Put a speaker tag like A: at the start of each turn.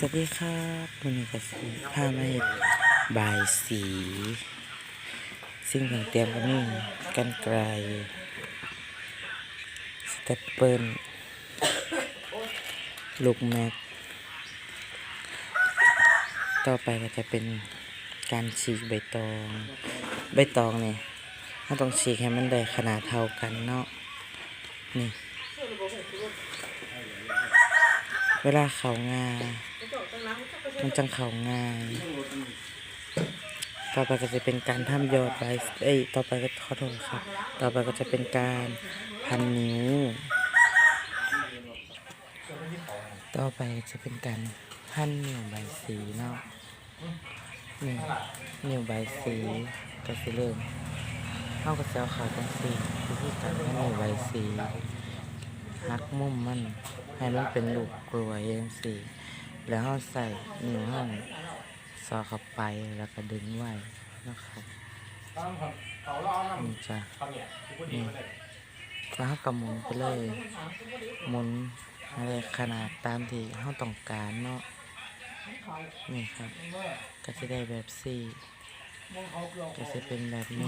A: สวัสดีครับวันนี้ก็สิพามาเฮ็ดบายสี สิ่งต่างเตรียมก็มีกันไกลสเตปเปิลลูกแม็ก ต่อไปก็จะเป็นการฉีกใบตอง ใบตองเนี่ยเราต้องฉีกให้มันได้ขนาดเท่ากันเนาะ นี่ เวลาเขางา มันจังเขาง่ายต่อไปก็จะเป็นการทำยอดใบเอ้ยต่อไปก็ขอโทษครับ ต่อไปก็จะเป็นการพันนิ้ว ต่อไปจะเป็นการพันนิ้วใบสีเนาะนี่นิ้วใบสีก็สิเริ่มเข้ากับเจ้าเขาจังสีวิธีการพันนิ้วใบสีหักมุมมันให้มันเป็นลูกกลวยจังสี แล้วเราใส่นิ้วห้องซอเข้าไปแล้วก็ดึงไว้นะครับนี่จ้ะนี่แล้วเราก็หมุนไปเลยหมุนอะไรขนาดตามที่เราต้องการเนาะนี่ครับก็จะได้แบบสี่ก็จะเป็นแบบนี้